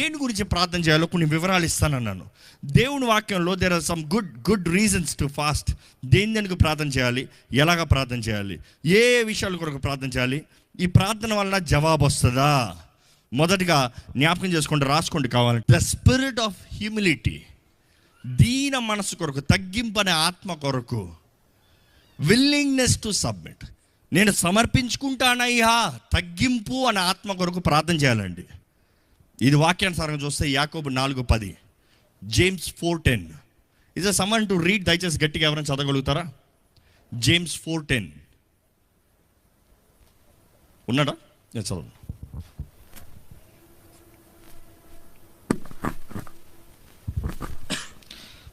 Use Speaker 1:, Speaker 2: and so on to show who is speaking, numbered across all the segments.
Speaker 1: దేని గురించి ప్రార్థన చేయాలో కొన్ని వివరాలు ఇస్తానన్నాను. దేవుని వాక్యంలో there are some good good reasons to fast దేని దేనికి ప్రార్థన చేయాలి? ఎలాగ ప్రార్థన చేయాలి? ఏ విషయాల కొరకు ప్రార్థన చేయాలి? ఈ ప్రార్థన వలన జవాబు వస్తుందా? మొదటిగా జ్ఞాపకం చేసుకోండి రాసుకోండి కావాలి ద స్పిరిట్ ఆఫ్ హ్యూమిలిటీ దీన మనసు కొరకు తగ్గింపనే ఆత్మ కొరకు విల్లింగ్నెస్ టు సబ్మిట్ నేను సమర్పించుకుంటానయ్యా తగ్గింపు అనే ఆత్మ కొరకు ప్రార్థన చేయాలండి. ఇది వాక్యానుసారంగా చూస్తే యాకోబు నాలుగు పది James four ten is a someone to read దయచేసి గట్టిగా ఎవరైనా చదవగలుగుతారా? జేమ్స్ ఫోర్ టెన్ ఉన్నాడా? నేను చదవండి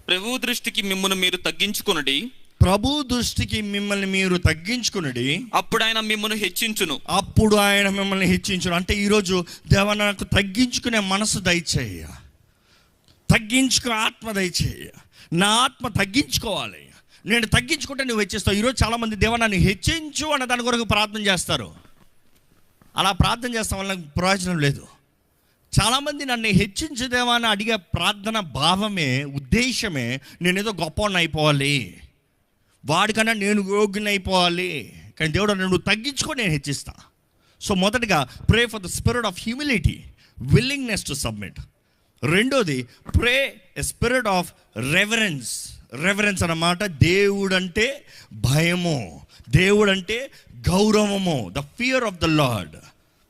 Speaker 2: ప్రభు దృష్టికి మిమ్మును మీరు తగ్గించుకొనుడి.
Speaker 1: ప్రభు దృష్టికి మిమ్మల్ని మీరు తగ్గించుకునడి.
Speaker 2: అప్పుడు ఆయన మిమ్మును హెచ్చించును
Speaker 1: అప్పుడు ఆయన మిమ్మల్ని హెచ్చించను అంటే ఈరోజు దేవ నాకు తగ్గించుకునే మనసు దయచేయ. తగ్గించుకునే ఆత్మ దయచేయ. నా ఆత్మ తగ్గించుకోవాలి. నేను తగ్గించుకుంటే నువ్వు హెచ్చిస్తావు. ఈరోజు చాలామంది దేవ నన్ను హెచ్చించు అన్న దాని కొరకు ప్రార్థన చేస్తారు. అలా ప్రార్థన చేస్తాం వల్ల నాకు ప్రయోజనం లేదు. చాలామంది నన్ను హెచ్చించుదేవా అని అడిగే ప్రార్థన భావమే ఉద్దేశమే నేనేదో గొప్ప అయిపోవాలి. వాడికన్నా నేను యోగ్యుని అయిపోవాలి. కానీ దేవుడు నువ్వు తగ్గించుకో నేను హెచ్చిస్తాను సో మొదటగా pray for the spirit of humility willingness to submit రెండోది pray a spirit of reverence reverence అన్నమాట దేవుడంటే భయము. దేవుడంటే గౌరవము. The fear of the Lord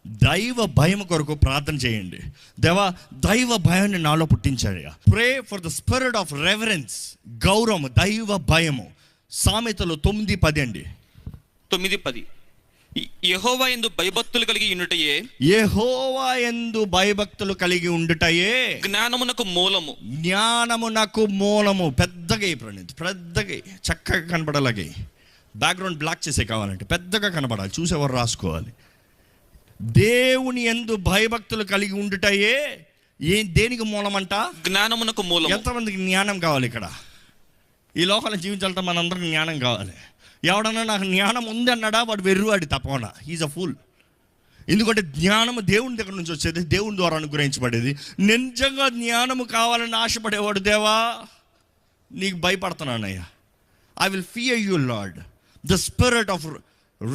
Speaker 1: దైవ భయం కొరకు ప్రార్థన చేయండి. దేవా దైవ భయాన్ని నాలో పుట్టించాడు pray for the spirit of reverence గౌరవం దైవ భయము. సామెతలు తొమ్మిది పది అండి.
Speaker 2: తొమ్మిది పది. యహోవా ఎందు భయభక్తులు కలిగి ఉండుటయే?
Speaker 1: యెహోవా యందు భయభక్తులు కలిగి ఉండుటయే?
Speaker 2: జ్ఞానమునకు మూలము.
Speaker 1: జ్ఞానమునకు మూలము. పెద్దగా ప్రణీత్. పెద్దగా చక్కగా కనబడాలగే. బ్యాక్గ్రౌండ్ బ్లాక్ చేసే కావాలంటే పెద్దగా కనబడాలి. చూసేవారు రాసుకోవాలి. దేవుని ఎందు భయభక్తులు కలిగి ఉండుటయే? ఏ దేనికి మూలమంట?
Speaker 2: జ్ఞానమునకు మూలము.
Speaker 1: ఎంతమందికి జ్ఞానం కావాలి ఇక్కడ? ఈ లోకంలో జీవించాలంటే మనందరికి జ్ఞానం కావాలి. ఎవడన్నా నాకు జ్ఞానం ఉంది అన్నాడా వాడు వెర్రువాడి తప్పకుండా ఈజ్ అ ఫుల్ ఎందుకంటే జ్ఞానము దేవుని దగ్గర నుంచి వచ్చేది దేవుని ద్వారా అనుగ్రహించబడేది. నిజంగా జ్ఞానము కావాలని ఆశపడేవాడు దేవా? నీకు భయపడుతున్నానయ్యా. I will fear you Lord the spirit of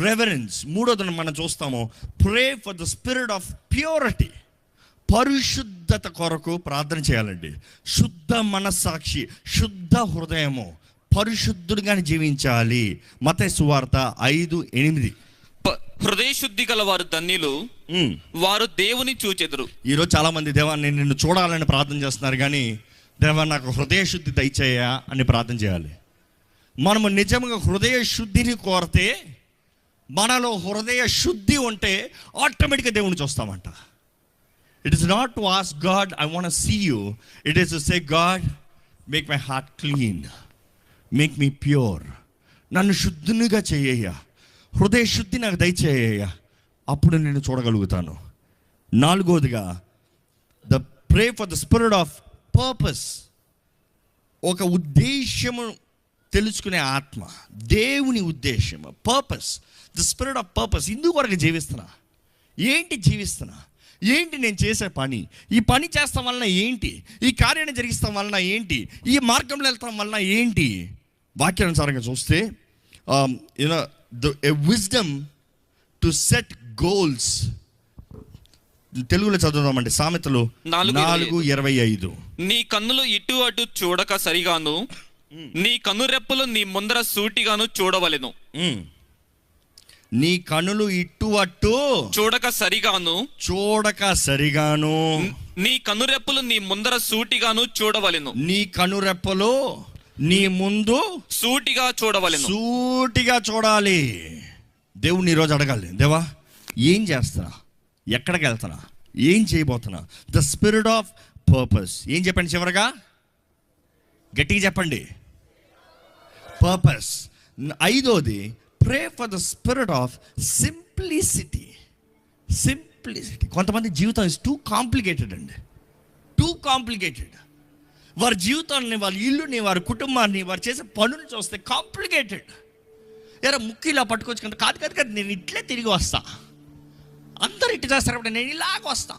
Speaker 1: reverence మూడోది మనం చూస్తాము pray for the spirit of purity పరిశుద్ధత కొరకు ప్రార్థన చేయాలండి. శుద్ధ మనస్సాక్షి శుద్ధ హృదయము. పరిశుద్ధుడిగానే జీవించాలి. మత సువార్త ఐదు ఎనిమిది.
Speaker 2: హృదయ శుద్ధి గల వారు ధన్యులు. వారు దేవుని చూచెదరు.
Speaker 1: ఈరోజు చాలామంది దేవా నేను నిన్ను చూడాలని ప్రార్థన చేస్తున్నారు కానీ దేవా నాకు హృదయ శుద్ధి దయచేయ అని ప్రార్థన చేయాలి. మనము నిజంగా హృదయ శుద్ధిని కోరితే మనలో హృదయ శుద్ధి ఉంటే ఆటోమేటిక్గా దేవుని చూస్తామంట. It is not to ask God I want see you it is to say God make my heart clean make me pure నన్ను శుద్ధినిగా చేయ హృదయ శుద్ధి నాకు దయచేయ్యా అప్పుడు నేను చూడగలుగుతాను. నాలుగోదిగా the pray for the spirit of purpose ఒక ఉద్దేశము తెలుసుకునే ఆత్మ. దేవుని ఉద్దేశం purpose the spirit of purpose ఇందుకు వరకు జీవిస్తున్నా. ఏంటి జీవిస్తున్నా? ఏంటి నేను చేసే పని? ఈ పని చేస్తాం వలన ఏంటి? ఈ కార్యాన్ని జరిగిస్తాం వలన ఏంటి? ఈ మార్గంలో వెళ్తాం వలన ఏంటి? వాక్యానుసారంగా చూస్తే you know the a wisdom to set goals తెలుగులో చదువుదామండి సామెతలు
Speaker 2: నాలుగు ఇరవై
Speaker 1: ఐదు.
Speaker 2: నీ కన్నులు ఇటు అటు చూడక సరిగాను నీ కనురెప్పలు నీ ముందర సూటిగాను చూడవలెను.
Speaker 1: ఉమ్. నీ కనులు ఇటు అట్టు
Speaker 2: చూడక సరిగాను
Speaker 1: చూడక సరిగాను.
Speaker 2: నీ కనురెప్పలు నీ ముందర సూటిగాను చూడవలెను.
Speaker 1: నీ కనురెప్పలు నీ ముందు
Speaker 2: సూటిగా చూడవలెను.
Speaker 1: సూటిగా చూడాలి. దేవుని ఈరోజు అడగాలి. దేవా ఏం చేస్తున్నా? ఎక్కడికి వెళ్తున్నా? ఏం చేయబోతున్నా? ద స్పిరిట్ ఆఫ్ పర్పస్ ఏం చెప్పండి చివరగా? గట్టిగా చెప్పండి. పర్పస్ ఐదోది pray for the spirit of simplicity simplicity కొంతమంది జీవితం ఇస్ టూ కాంప్లికేటెడ్ అండి. టూ కాంప్లికేటెడ్ వారి జీవితాన్ని వాళ్ళ ఇల్లుని వారి కుటుంబాన్ని వారు చేసే పనులు చూస్తే కాంప్లికేటెడ్ ఎరా ముక్కు ఇలా పట్టుకొచ్చుకుంటే కాదు కాదు కాదు నేను ఇట్లే తిరిగి వస్తా. అందరు ఇటు చేస్తారు అప్పుడు నేను ఇలాగ వస్తా.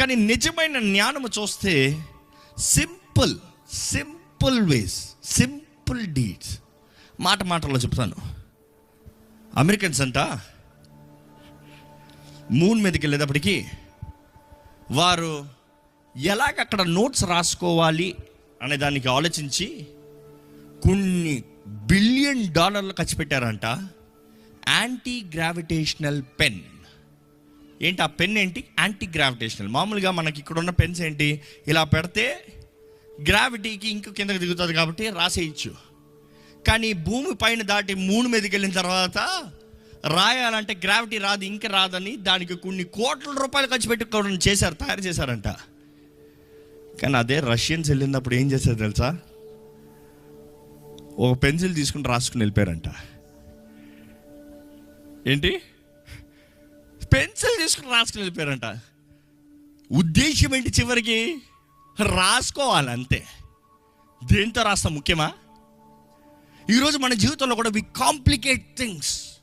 Speaker 1: కానీ నిజమైన జ్ఞానము చూస్తే simple simple ways simple deeds మాట మాటల్లో చెప్తాను. అమెరికన్స్ అంట మూన్ మీదకి వెళ్ళేటప్పటికి వారు ఎలాగ అక్కడ నోట్స్ రాసుకోవాలి అనే దానికి ఆలోచించి కొన్ని బిలియన్ డాలర్లు ఖర్చు పెట్టారంట. Anti gravitational pen. ఏంటి ఆ పెన్ ఏంటి? యాంటీ గ్రావిటేషనల్ మామూలుగా మనకి ఇక్కడ ఉన్న పెన్స్ ఏంటి? ఇలా పెడితే గ్రావిటీకి ఇంక కిందకి దిగుతుంది కాబట్టి రాసేయచ్చు. కానీ భూమి పైన దాటి మూడు మీదకి వెళ్ళిన తర్వాత రాయాలంటే గ్రావిటీ రాదు ఇంక రాదని దానికి కొన్ని కోట్ల రూపాయలు ఖర్చు పెట్టి చేశారు తయారు చేశారంట. కానీ అదే రష్యన్స్ వెళ్ళినప్పుడు ఏం చేశారు తెలుసా? ఒక పెన్సిల్ తీసుకుని రాసుకుని వెళ్ళిపోయారంట. ఏంటి? పెన్సిల్ తీసుకుని రాసుకుని వెళ్ళిపోయారంట. ఉద్దేశం ఏంటి చివరికి? రాసుకోవాలి అంతే. దేంతో రాస్తాం ముఖ్యమా? ఈరోజు మన జీవితంలో కూడా we complicate things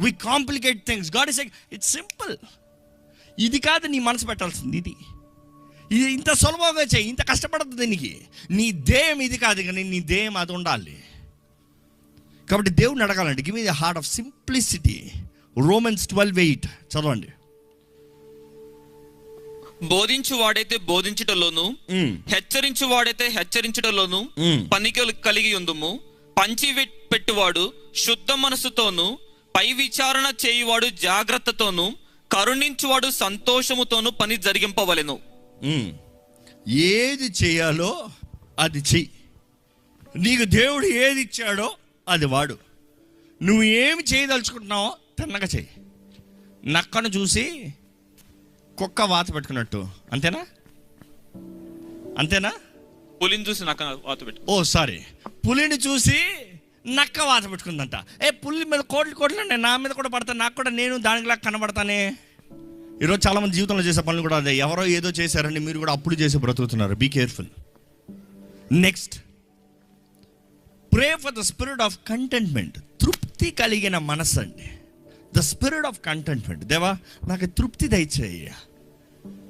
Speaker 1: we complicate things God is it's simple ఇది కాదు నీ మనసు పెట్టాల్సింది ఇది. ఇది ఇంత సులభంగా చేయి ఇంత కష్టపడద్దు దీనికి. నీ దేయం ఇది కాదు కానీ నీ దేయం అది ఉండాలి. కాబట్టి దేవుడిని అడగాలండి. Give me the heart of simplicity Romans twelve eight చదవండి.
Speaker 2: బోధించు వాడైతే బోధించుటలోను. హెచ్చరించు వాడైతే హెచ్చరించుటలోను. పనికి కలిగి ఉందుము. పంచి పెట్టువాడు శుద్ధ మనసుతోను పై విచారణ చేయువాడు జాగ్రత్తతోను కరుణించువాడు సంతోషముతోను పని జరిగింపవలెను.
Speaker 1: ఏది చేయాలో అది చెయ్యి. నీకు దేవుడు ఏది ఇచ్చాడో అది వాడు. నువ్వు ఏమి చేయదలుచుకుంటున్నావో తిన్నగా చెయ్యి. నక్కను చూసి కుక్క వాత పెట్టుకున్నట్టు. అంతేనా? అంతేనా?
Speaker 2: పులిని చూసి నాకు వాత పెట్టు.
Speaker 1: Oh sorry. పులిని చూసి నక్క వాత పెట్టుకుందంట. ఏ పులి మీద కోట్లు కోట్లు నా మీద కూడా పడతాను నాకు కూడా నేను దానికిలా కనబడతానే. ఈరోజు చాలా మంది జీవితంలో చేసే పనులు కూడా అదే. ఎవరో ఏదో చేశారని మీరు కూడా అప్పుడు చేసి బ్రతుకుతున్నారు. Be careful next pray for the spirit of contentment తృప్తి కలిగిన మనసు అండి ద స్పిరిట్ ఆఫ్ కంటెంట్మెంట్ దేవా నాకు తృప్తి దయచేయ్యా.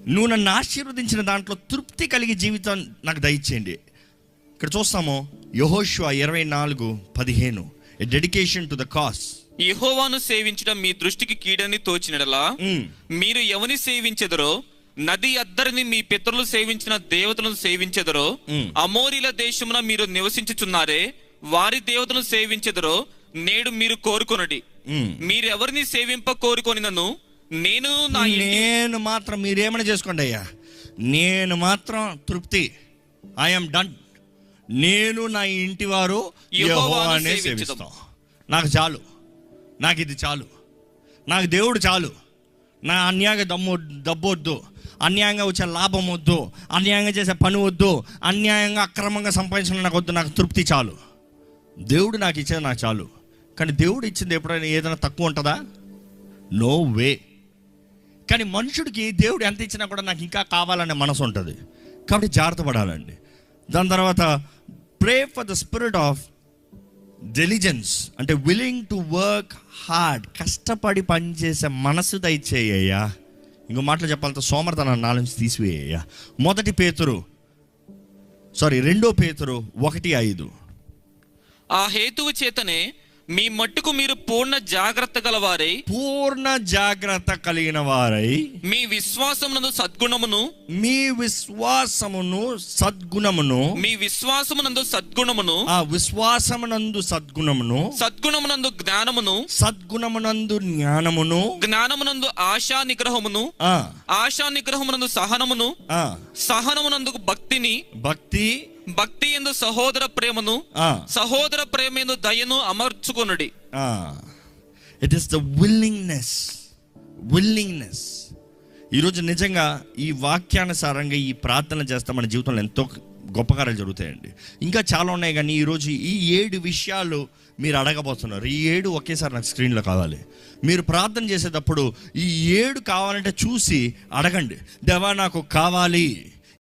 Speaker 1: నువ్వు నన్ను ఆశీర్వదించిన దాంట్లో తృప్తి కలిగి జీవితం నాకు దయచేయండి. ఇక్కడ చూస్తాము. యహోష్వ ఇరవై నాలుగు పదిహేను. A dedication to the cause
Speaker 2: యెహోవాను సేవించడం మీ దృష్టికి కీడని తోచినడలా? మీరు ఎవని సేవించెదరో నది అద్దరిని మీ పితరులు సేవించిన దేవతలను సేవించెదరో. అమోరీల దేశమున మీరు నివసించుచున్నారే వారి దేవతలను సేవించెదరో నేడు మీరు కోరుకొనడి. మీరెవరిని సేవింప కోరుకొనినను? నేను నా
Speaker 1: నేను మాత్రం మీరేమైనా చేసుకోండి అయ్యా? నేను మాత్రం తృప్తి. ఐఎమ్ డన్ నేను నా ఇంటి వారు. సేవిస్తాం. నాకు చాలు. నాకు ఇది చాలు. నాకు దేవుడు చాలు. నా అన్యాయంగా దమ్ము దబ్బొద్దు. అన్యాయంగా వచ్చే లాభం వద్దు అన్యాయంగా చేసే పని వద్దు అన్యాయంగా అక్రమంగా సంపాదించిన నాకు వద్దు నాకు తృప్తి చాలు. దేవుడు నాకు ఇచ్చేది నాకు చాలు. కానీ దేవుడు ఇచ్చింది ఎప్పుడైనా ఏదైనా తక్కువ ఉంటుందా? No way. కానీ మనుషుడికి దేవుడు ఎంత ఇచ్చినా కూడా నాకు ఇంకా కావాలనే మనసు ఉంటుంది. కాబట్టి జాగ్రత్త పడాలండి. దాని తర్వాత pray for the spirit of diligence అంటే విల్లింగ్ టు వర్క్ హార్డ్ కష్టపడి పనిచేసే మనసు దయచేయ్యా ఇంకో మాటలు చెప్పాలంటే సోమర్తనాన్ని నాలుగు నుంచి తీసివేయ్యా మొదటి పేతురు సారీ రెండో పేతురు ఒకటి ఐదు.
Speaker 2: ఆ హేతువు చేతనే మీ మట్టుకు మీరు పూర్ణ జాగ్రత్త గలవారై
Speaker 1: పూర్ణ జాగ్రత్త కలిగిన వారై
Speaker 2: మీ విశ్వాసమునందు సద్గుణమును
Speaker 1: మీ విశ్వాసమును సద్గుణమును
Speaker 2: మీ విశ్వాసమునందు సద్గుణమును
Speaker 1: ఆ విశ్వాసమునందు సద్గుణమును
Speaker 2: సద్గుణమునందు జ్ఞానమును
Speaker 1: సద్గుణమునందు జ్ఞానమును
Speaker 2: జ్ఞానమునందు ఆశా నిగ్రహమును
Speaker 1: ఆ
Speaker 2: ఆశా నిగ్రహమునందు సహనమును
Speaker 1: ఆ
Speaker 2: సహనమునందు భక్తిని
Speaker 1: భక్తి
Speaker 2: భక్తి ఎందు సహోదర ప్రేమను సహోదర ప్రేమ ఎందు దయను అమర్చుకొనుడి.
Speaker 1: It is the willingness willingness ఈరోజు నిజంగా ఈ వాక్యానుసారంగా ఈ ప్రార్థన చేస్తే మన జీవితంలో ఎంతో గొప్ప కార్యాలు జరుగుతాయండి. ఇంకా చాలా ఉన్నాయి కానీ ఈరోజు ఈ ఏడు విషయాలు మీరు అడగబోతున్నారు. ఈ ఏడు ఒకేసారి నాకు స్క్రీన్లో కావాలి. మీరు ప్రార్థన చేసేటప్పుడు ఈ ఏడు కావాలంటే చూసి అడగండి. దేవా నాకు కావాలి.